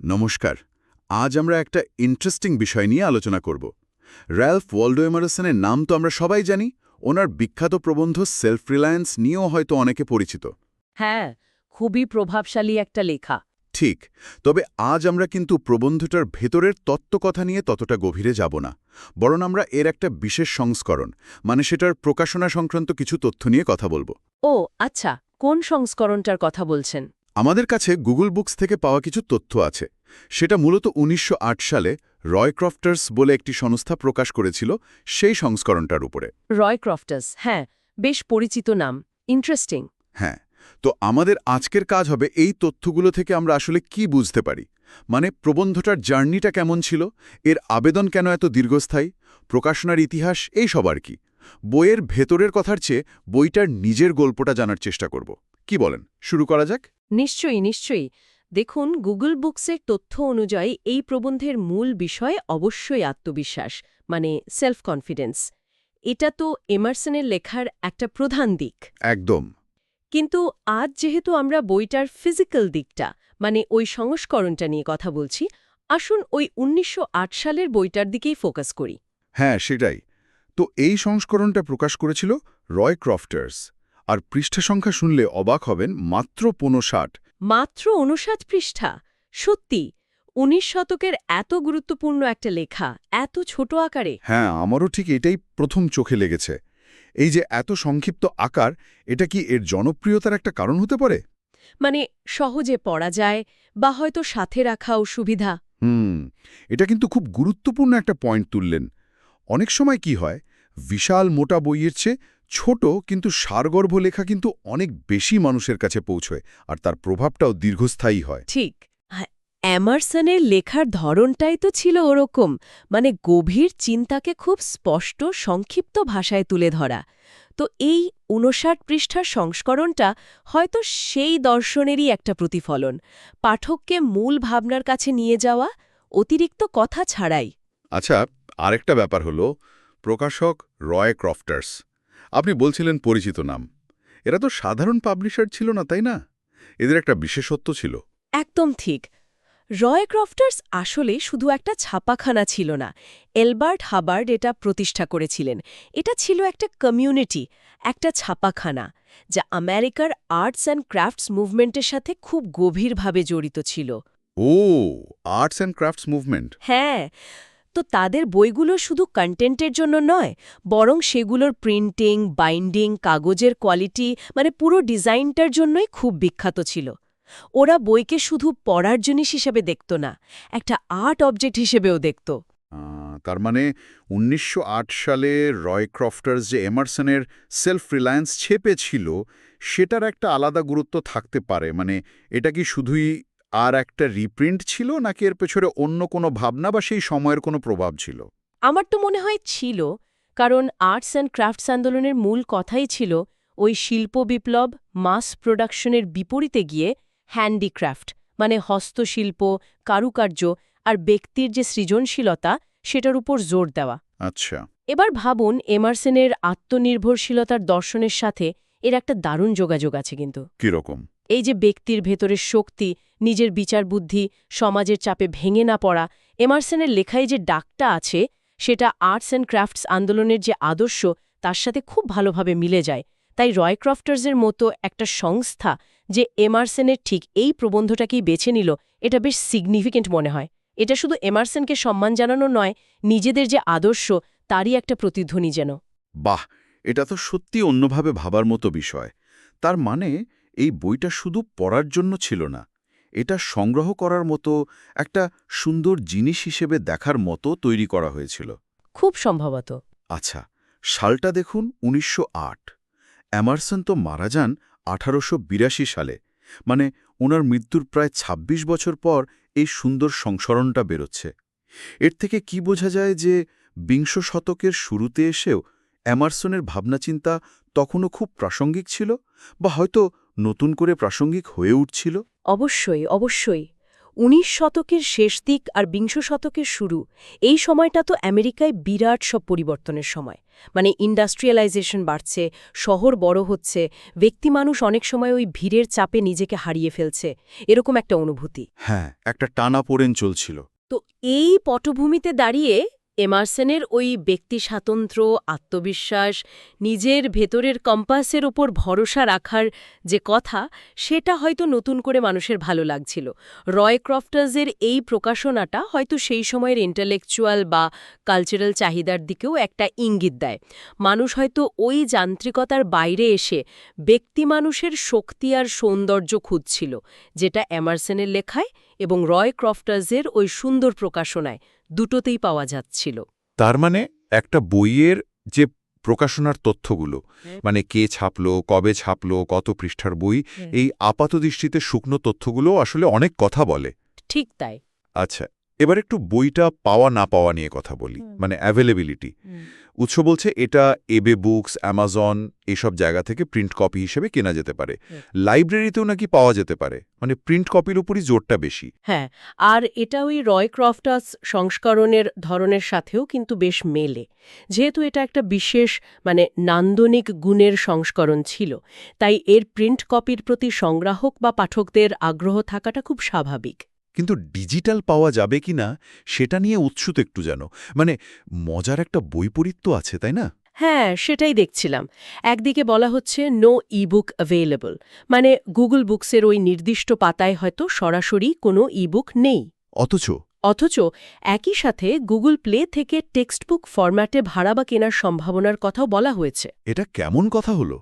নমস্কার। আজ আমরা একটা ইন্টারেস্টিং বিষয় নিয়ে আলোচনা করব। র্যালফ ওয়াল্ডো এমারসনের নাম তো আমরা সবাই জানি ওনার বিখ্যাত প্রবন্ধ সেলফ রিলায়েন্স নিয়েও হয়তো অনেকে পরিচিত। হ্যাঁ খুবই প্রভাবশালী একটা লেখা। ঠিক তবে আজ আমরা কিন্তু প্রবন্ধটার ভেতরের তত্ত্বকথা নিয়ে ততটা গভীরে যাব না বরং আমরা এর একটা বিশেষ সংস্করণ মানে সেটার প্রকাশনা সংক্রান্ত কিছু তথ্য নিয়ে কথা বলব। ও আচ্ছা কোন সংস্করণটার কথা বলছেন? আমাদের কাছে গুগল বুকস থেকে পাওয়া কিছু তথ্য আছে। সেটা মূলত ১৯০৮ সালে রয় ক্রফটার্স বলে একটি সংস্থা প্রকাশ করেছিল সেই সংস্করণটার উপরে। রয় ক্রফটাস হ্যাঁ বেশ পরিচিত নাম ইন্টারেস্টিং হ্যাঁ তো আমাদের আজকের কাজ হবে এই তথ্যগুলো থেকে আমরা আসলে কি বুঝতে পারি? মানে প্রবন্ধটার জার্নিটা কেমন ছিল? এর আবেদন কেন এত দীর্ঘস্থায়ী? প্রকাশনার ইতিহাস এই সব আর কি। বইয়ের ভেতরের কথার চেয়ে বইটার নিজের গল্পটা জানার চেষ্টা করব। কি বলেন? শুরু করা যাক। নিশ্চয়ই নিশ্চয়ই। দেখুন গুগল বুকসের তথ্য অনুযায়ী এই প্রবন্ধের মূল বিষয় অবশ্যই আত্মবিশ্বাস মানে সেলফ কনফিডেন্স এটা তো এমারসনের লেখার একটা প্রধান দিক। একদম। কিন্তু আজ যেহেতু আমরা বইটার ফিজিক্যাল দিকটা মানে ওই সংস্করণটা নিয়ে কথা বলছি আসুন ওই ১৯০৮ সালের বইটার দিকেই ফোকাস করি। হ্যাঁ সেটাই। তো এই সংস্করণটা প্রকাশ করেছিল রয় ক্রফটার্স আর পৃষ্ঠা সংখ্যা শুনলে অবাক হবেন মাত্র ষাট। মাত্র অনুষাট পৃষ্ঠা। সত্যি উনিশ শতকের এত গুরুত্বপূর্ণ একটা লেখা এত ছোট আকারে। হ্যাঁ আমারও ঠিক এটাই প্রথম চোখে লেগেছে। এই যে এত সংক্ষিপ্ত আকার এটা কি এর জনপ্রিয়তার একটা কারণ হতে পারে? মানে সহজে পড়া যায় বা হয়তো সাথে রাখাও সুবিধা। হুম এটা কিন্তু খুব গুরুত্বপূর্ণ একটা পয়েন্ট তুললেন। অনেক সময় কি হয় বিশাল মোটা বইয়ের চেয়ে ছোট কিন্তু সারগর্ভ লেখা কিন্তু অনেক বেশি মানুষের কাছে পৌঁছয় আর তার প্রভাবটাও দীর্ঘস্থায়ী হয়। ঠিক। হ্যাঁ, এমারসনের লেখার ধরনটাই তো ছিল ওরকম মানে গভীর চিন্তাকে খুব স্পষ্ট সংক্ষিপ্ত ভাষায় তুলে ধরা। তো এই ঊনষাট পৃষ্ঠার সংস্করণটা হয়তো সেই দর্শনেরই একটা প্রতিফলন। পাঠককে মূল ভাবনার কাছে নিয়ে যাওয়া অতিরিক্ত কথা ছাড়াই। আচ্ছা আরেকটা ব্যাপার হলো প্রকাশক রয় ক্রফটার্স। আপনি বলছিলেন পরিচিত নাম। এরা তো সাধারণ পাবলিশার ছিল না তাই না? এদের একটা বিশেষত্ব ছিল। একদম ঠিক। রয় ক্রফটার্স আসলে শুধু একটা ছাপাখানা ছিল না এলবার্ট হাবার্ড এটা প্রতিষ্ঠা করেছিলেন। এটা ছিল একটা কমিউনিটি একটা ছাপাখানা যা আমেরিকার আর্টস অ্যান্ড ক্রাফটস মুভমেন্টের সাথে খুব গভীরভাবে জড়িত ছিল। ও আর্টস অ্যান্ড ক্রাফটস মুভমেন্ট। হ্যাঁ তো তাদের বইগুলো শুধু কন্টেন্টের জন্য নয়, বরং সেগুলোর প্রিন্টিং বাইন্ডিং কাগজের কোয়ালিটি মানে পুরো ডিজাইনটার জন্যই খুব বিখ্যাত ছিল। ওরা বইকে শুধু পড়ার জিনিস হিসেবে দেখত না, একটা আর্ট অবজেক্ট হিসেবেও দেখত। তার মানে উনিশশো আট সালে রয় ক্রফটার্স যে এমারসনের সেলফ রিলায়েন্স ছেপে ছিল সেটার একটা আলাদা গুরুত্ব থাকতে পারে। মানে এটা কি শুধুই আর একটা রিপ্রিন্ট ছিল নাকি এর পেছনে অন্য কোনো ভাবনা বা সেই সময়ের কোনো প্রভাব ছিল? আমার তো মনে হয় ছিল কারণ আর্টস অ্যান্ড ক্রাফটস আন্দোলনের মূল কথাই ছিল ওই শিল্প বিপ্লব মাস প্রোডাকশনের বিপরীতে গিয়ে হ্যান্ডিক্রাফট মানে হস্তশিল্প কারুকার্য আর ব্যক্তির যে সৃজনশীলতা সেটার উপর জোর দেওয়া। আচ্ছা। এবার ভাবুন এমারসেনের আত্মনির্ভরশীলতার দর্শনের সাথে এর একটা দারুণ যোগাযোগ আছে কিন্তু। কীরকম? এই যে ব্যক্তির ভেতরের শক্তি নিজের বিচার বুদ্ধি সমাজের চাপে ভেঙে না পড়া, এমারসেনের লেখায় যে ডাকটা আছে, সেটা আর্টস অ্যান্ড ক্রাফটস আন্দোলনের যে আদর্শ, তার সাথে খুব ভালোভাবে মিলে যায়। তাই রয় ক্রফটার্সের মতো একটা সংস্থা যে এমারসেনের ঠিক এই প্রবন্ধটাকেই বেছে নিল, এটা বেশ সিগনিফিকেন্ট মনে হয়। এটা শুধু এমারসেনকে সম্মান জানানো নয়, নিজেদের যে আদর্শ, তারই একটা প্রতিধ্বনি যেন। বাহ! এটা তো সত্যি অন্যভাবে ভাবার মতো বিষয়। তার মানে এই বইটা শুধু পড়ার জন্য ছিল না এটা সংগ্রহ করার মতো একটা সুন্দর জিনিস হিসেবে দেখার মতো তৈরি করা হয়েছিল। খুব সম্ভবত। আচ্ছা সালটা দেখুন উনিশশো অ্যামারসন তো মারা যান আঠারোশো বিরাশি সালে মানে ওনার মৃত্যুর প্রায় ২৬ বছর পর এই সুন্দর সংস্করণটা বেরোচ্ছে। এর থেকে কি বোঝা যায় যে বিংশ শতকের শুরুতে এসেও অ্যামারসনের ভাবনাচিন্তা তখনও খুব প্রাসঙ্গিক ছিল বা হয়তো নতুন করে প্রাসঙ্গিক হয়ে উঠছিল? অবশ্যই অবশ্যই। উনিশ শতকের শেষ দিক আর বিংশ শতকের শুরু এই সময়টা তো আমেরিকায় বিরাট সব পরিবর্তনের সময়। মানে ইন্ডাস্ট্রিয়ালাইজেশন বাড়ছে শহর বড় হচ্ছে ব্যক্তি মানুষ অনেক সময় ওই ভিড়ের চাপে নিজেকে হারিয়ে ফেলছে এরকম একটা অনুভূতি। হ্যাঁ একটা টানা পোড়েন চলছিল। তো এই পটভূমিতে দাঁড়িয়ে এমারসনের ওই ব্যক্তি স্বাতন্ত্র্য আত্মবিশ্বাস, নিজের ভেতরের কম্পাসের ওপর ভরসা রাখার যে কথা, সেটা হয়তো নতুন করে মানুষের ভালো লাগছিল। রয় ক্রফটার্সের এই প্রকাশনাটা হয়তো সেই সময়ের ইন্টালেকচুয়াল বা কালচারাল চাহিদার দিকেও একটা ইঙ্গিত দেয়। মানুষ হয়তো ওই যান্ত্রিকতার বাইরে এসে ব্যক্তি মানুষের শক্তি আর সৌন্দর্য খুঁজছিল, যেটা এমারসনের লেখায় এবং রয় ক্রফটার্সের ওই সুন্দর প্রকাশনায়। দুটোতেই পাওয়া যাচ্ছিল তার মানে একটা বইয়ের যে প্রকাশনার তথ্যগুলো। মানে কে ছাপলো কবে ছাপলো কত পৃষ্ঠার বই। এই আপাতদৃষ্টিতে শুকনো তথ্যগুলো আসলে অনেক কথা বলে ঠিক তাই আচ্ছা এবার একটু বইটা পাওয়া না পাওয়া নিয়ে কথা বলি মানে অ্যাভেলেবিলিটি উৎস বলছে এটা এবে বুকস অ্যামাজন এসব জায়গা থেকে প্রিন্ট কপি হিসেবে কেনা যেতে পারে। লাইব্রেরিতেও নাকি পাওয়া যেতে পারে মানে প্রিন্ট কপির উপরই জোরটা বেশি। হ্যাঁ আর এটা ওই রয় ক্রফটাস সংস্করণের ধরনের সাথেও কিন্তু বেশ মেলে। যেহেতু এটা একটা বিশেষ মানে নান্দনিক গুণের সংস্করণ ছিল তাই এর প্রিন্ট কপির প্রতি সংগ্রাহক বা পাঠকদের আগ্রহ থাকাটা খুব স্বাভাবিক। কিন্তু ডিজিটাল পাওয়া যাবে কি না সেটা নিয়ে উৎসুত একটু যেন। মানে মজার একটা বৈপরীত্য আছে তাই না? হ্যাঁ সেটাই দেখছিলাম। একদিকে বলা হচ্ছে নো ইবুক অ্যাভেলেবল মানে গুগল বুকসের ওই নির্দিষ্ট পাতায় হয়তো সরাসরি কোনো ইবুক নেই। অথচ? অথচ একই সাথে গুগল প্লে থেকে টেক্সটবুক ফরম্যাটে ভাড়া বা কেনার সম্ভাবনার কথাও বলা হয়েছে। এটা কেমন কথা হলো?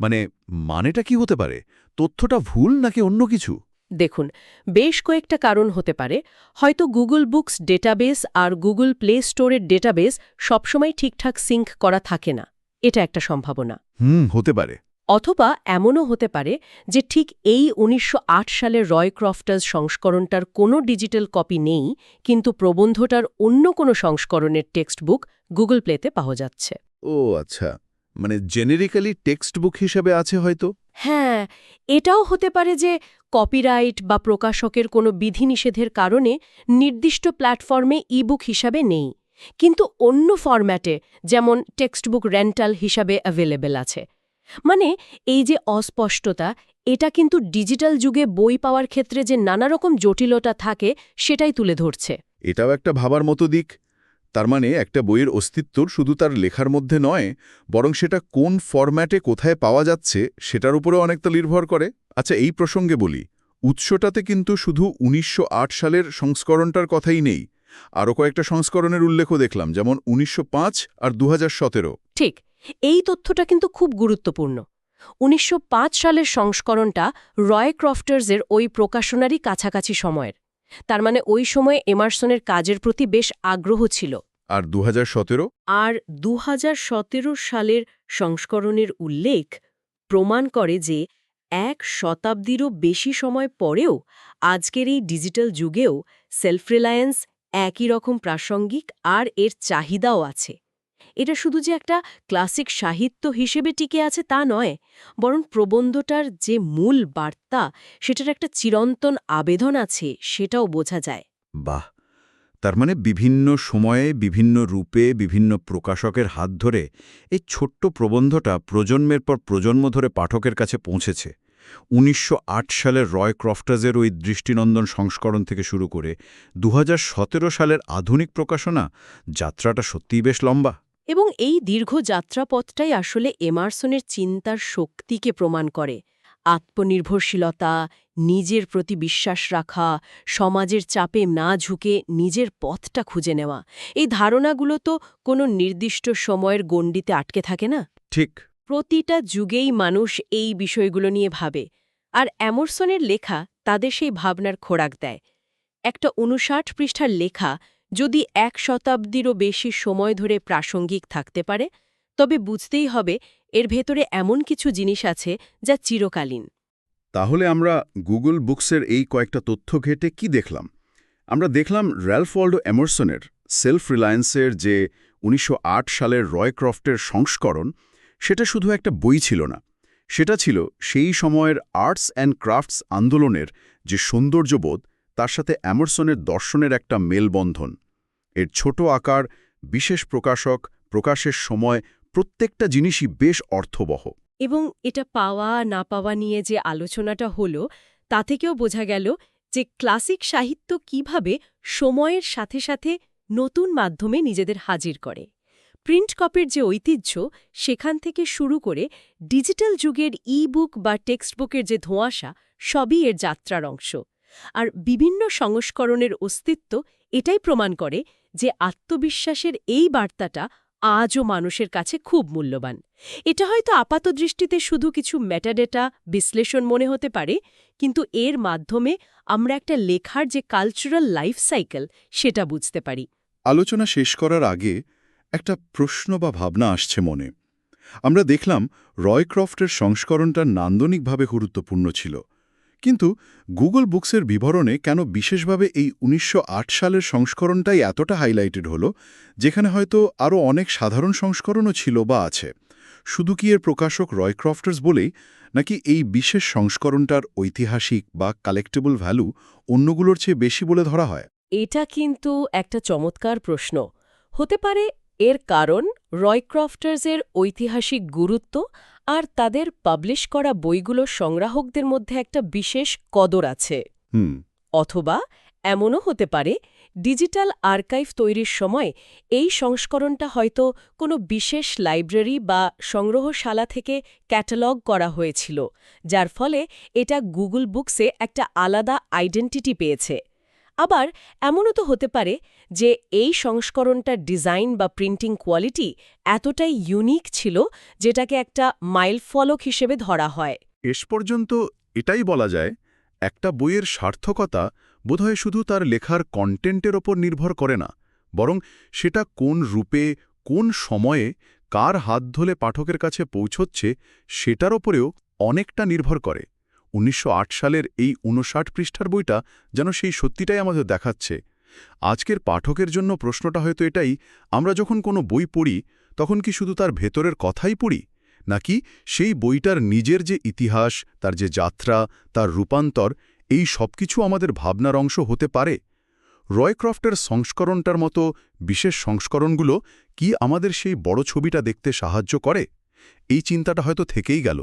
মানে মানেটা কি হতে পারে? তথ্যটা ভুল নাকি অন্য কিছু? দেখুন বেশ কয়েকটা কারণ হতে পারে। হয়তো গুগল বুকস ডেটাবেস আর গুগল প্লে স্টোরের ডেটাবেস সবসময় ঠিকঠাক সিঙ্ক করা থাকে না। এটা একটা সম্ভাবনা। হুম হতে পারে। অথবা এমনও হতে পারে যে ঠিক এই উনিশশো সালের রয় ক্রফটার্স সংস্করণটার কোনো ডিজিটাল কপি নেই কিন্তু প্রবন্ধটার অন্য কোনো সংস্করণের টেক্সট বুক গুগল প্লেতে পাওয়া যাচ্ছে। ও আচ্ছা। মানে জেনেরিক্যালি টেক্সট বুক হিসেবে আছে হয়তো? হ্যাঁ এটাও হতে পারে যে কপিরাইট বা প্রকাশকের কোনো বিধিনিষেধের কারণে নির্দিষ্ট প্ল্যাটফর্মে ইবুক হিসাবে নেই। কিন্তু অন্য ফরম্যাটে যেমন টেক্সটবুক রেন্টাল হিসাবে অ্যাভেলেবেল আছে। মানে এই যে অস্পষ্টতা, এটা কিন্তু ডিজিটাল যুগে বই পাওয়ার ক্ষেত্রে যে নানা রকম জটিলতা থাকে, সেটাই তুলে ধরছে। এটাও একটা ভাবার মতো দিক। তার মানে একটা বইয়ের অস্তিত্ব শুধু তার লেখার মধ্যে নয়, বরং সেটা কোন ফরম্যাটে কোথায় পাওয়া যাচ্ছে, সেটার উপরেও অনেকটা নির্ভর করে। আচ্ছা এই প্রসঙ্গে বলি উৎসটাতে কিন্তু শুধু উনিশশো সালের সংস্করণটার কথাই নেই। আরও কয়েকটা সংস্করণের উল্লেখও দেখলাম যেমন উনিশশো পাঁচ আর দুহাজার সতেরো। ঠিক এই তথ্যটা কিন্তু খুব গুরুত্বপূর্ণ। উনিশশো পাঁচ সালের সংস্করণটা রয় ক্রফটার্সের ওই প্রকাশনারই কাছাকাছি সময়ের। তার মানে ওই সময়ে এমারসনের কাজের প্রতি বেশ আগ্রহ ছিল। আর দু হাজার সতেরো? আর দু হাজার সতেরো সালের সংস্করণের উল্লেখ প্রমাণ করে যে এক শতাব্দীরও বেশি সময় পরেও আজকের এই ডিজিটাল যুগেও সেলফ রিলায়েন্স একই রকম প্রাসঙ্গিক আর এর চাহিদাও আছে। এটা শুধু যে একটা ক্লাসিক সাহিত্য হিসেবে টিকে আছে তা নয়, বরং প্রবন্ধটার যে মূল বার্তা সেটার একটা চিরন্তন আবেদন আছে, সেটাও বোঝা যায়। বাহ! তার মানে বিভিন্ন সময়ে, বিভিন্ন রূপে, বিভিন্ন প্রকাশকের হাত ধরে এই ছোট্ট প্রবন্ধটা প্রজন্মের পর প্রজন্ম ধরে পাঠকের কাছে পৌঁছেছে। উনিশশো আট সালের রয় ক্রফটার্সের ওই দৃষ্টিনন্দন সংস্করণ থেকে শুরু করে দু হাজার সতেরো সালের আধুনিক প্রকাশনা যাত্রাটা সত্যিই বেশ লম্বা। এবং এই দীর্ঘ যাত্রাপথটাই আসলে এমারসনের চিন্তার শক্তিকে প্রমাণ করে। আত্মনির্ভরশীলতা নিজের প্রতি বিশ্বাস রাখা সমাজের চাপে না ঝুঁকে নিজের পথটা খুঁজে নেওয়া। এই ধারণাগুলো তো কোনো নির্দিষ্ট সময়ের গণ্ডিতে আটকে থাকে না? ঠিক। প্রতিটা যুগেই মানুষ এই বিষয়গুলো নিয়ে ভাবে। আর এমরসনের লেখা তাদের সেই ভাবনার খোরাক দেয়। একটা উনষাট পৃষ্ঠার লেখা যদি এক শতাব্দীরও বেশি সময় ধরে প্রাসঙ্গিক থাকতে পারে তবে বুঝতেই হবে এর ভেতরে এমন কিছু জিনিস আছে যা চিরকালীন। তাহলে আমরা গুগল বুকসের এই কয়েকটা তথ্য ঘেটে কি দেখলাম? আমরা দেখলাম র্যালফল্ডো এমারসনের সেলফ রিলায়েন্সের যে উনিশশো আট সালের রয় ক্রফটের সংস্করণ, সেটা শুধু একটা বই ছিল না। সেটা ছিল সেই সময়ের আর্টস অ্যান্ড ক্রাফটস আন্দোলনের যে সৌন্দর্যবোধ, তার সাথে অ্যামারসনের দর্শনের একটা মেলবন্ধন। এর ছোট আকার বিশেষ প্রকাশক প্রকাশের সময় প্রত্যেকটা জিনিসই বেশ অর্থবহ। এবং এটা পাওয়া, না পাওয়া নিয়ে যে আলোচনাটা হলো, তা থেকেও বোঝা গেল যে ক্লাসিক সাহিত্য কীভাবে সময়ের সাথে সাথে নতুন মাধ্যমে নিজেদের হাজির করে। প্রিন্ট কপির যে ঐতিহ্য, সেখান থেকে শুরু করে ডিজিটাল যুগের ই বুক বা টেক্সট বুকের যে ধোঁয়াশা, সবই এর যাত্রার অংশ। আর বিভিন্ন সংস্করণের অস্তিত্ব এটাই প্রমাণ করে যে আত্মবিশ্বাসের এই বার্তাটা আজও মানুষের কাছে খুব মূল্যবান। এটা হয়তো আপাত দৃষ্টিতে শুধু কিছু ম্যাটাডেটা বিশ্লেষণ মনে হতে পারে, কিন্তু এর মাধ্যমে আমরা একটা লেখার যে কালচারাল লাইফ সাইকেল সেটা বুঝতে পারি। আলোচনা শেষ করার আগে একটা প্রশ্ন বা ভাবনা আসছে মনে। আমরা দেখলাম রয়ক্রফটের সংস্করণটা নান্দনিকভাবে গুরুত্বপূর্ণ ছিল। কিন্তু গুগল বুকসের বিবরণে কেন বিশেষভাবে এই উনিশশো আট সালের সংস্করণটাই এতটা হাইলাইটেড হলো, যেখানে হয়তো আরও অনেক সাধারণ সংস্করণও ছিল বা আছে? শুধু কি এর প্রকাশক রয়ক্রফটার্স বলেই, নাকি এই বিশেষ সংস্করণটার ঐতিহাসিক বা কালেক্টেবল ভ্যালু অন্যগুলোর চেয়ে বেশি বলে ধরা হয়? এটা কিন্তু একটা চমৎকার প্রশ্ন। হতে পারে এর কারণ রয়ক্রফটার্সের ঐতিহাসিক গুরুত্ব আর তাদের পাবলিশ করা বইগুলো সংগ্রাহকদের মধ্যে একটা বিশেষ কদর আছে। হুম। অথবা এমনও হতে পারে ডিজিটাল আর্কাইভ তৈরির সময় এই সংস্করণটা হয়তো কোনো বিশেষ লাইব্রেরি বা সংগ্রহশালা থেকে ক্যাটালগ করা হয়েছিল যার ফলে এটা গুগল বুকসে একটা আলাদা আইডেন্টিটি পেয়েছে। আবার এমনও তো হতে পারে যে এই সংস্করণটার ডিজাইন বা প্রিন্টিং কোয়ালিটি এতটাই ইউনিক ছিল যেটাকে একটা মাইলফলক হিসেবে ধরা হয়। শেষ পর্যন্ত এটাই বলা যায়, একটা বইয়ের সার্থকতা বোধহয় শুধু তার লেখার কন্টেন্টের ওপর নির্ভর করে না, বরং সেটা কোন রূপে, কোন সময়ে, কার হাত ধলে পাঠকের কাছে পৌঁছচ্ছে সেটার ওপরেও অনেকটা নির্ভর করে। উনিশশো আট সালের এই উনষাট পৃষ্ঠার বইটা যেন সেই সত্যিটাই আমাদের দেখাচ্ছে। আজকের পাঠকের জন্য প্রশ্নটা হয়তো এটাই, আমরা যখন কোনো বই পড়ি, তখন কি শুধু তার ভেতরের কথাই পড়ি? নাকি সেই বইটার নিজের যে ইতিহাস, তার যে যাত্রা, তার রূপান্তর, এই সবকিছু আমাদের ভাবনার অংশ হতে পারে? রয়ক্রফটের সংস্করণটার মতো বিশেষ সংস্করণগুলো কি আমাদের সেই বড় ছবিটা দেখতে সাহায্য করে? এই চিন্তাটা হয়তো থেকেই গেল।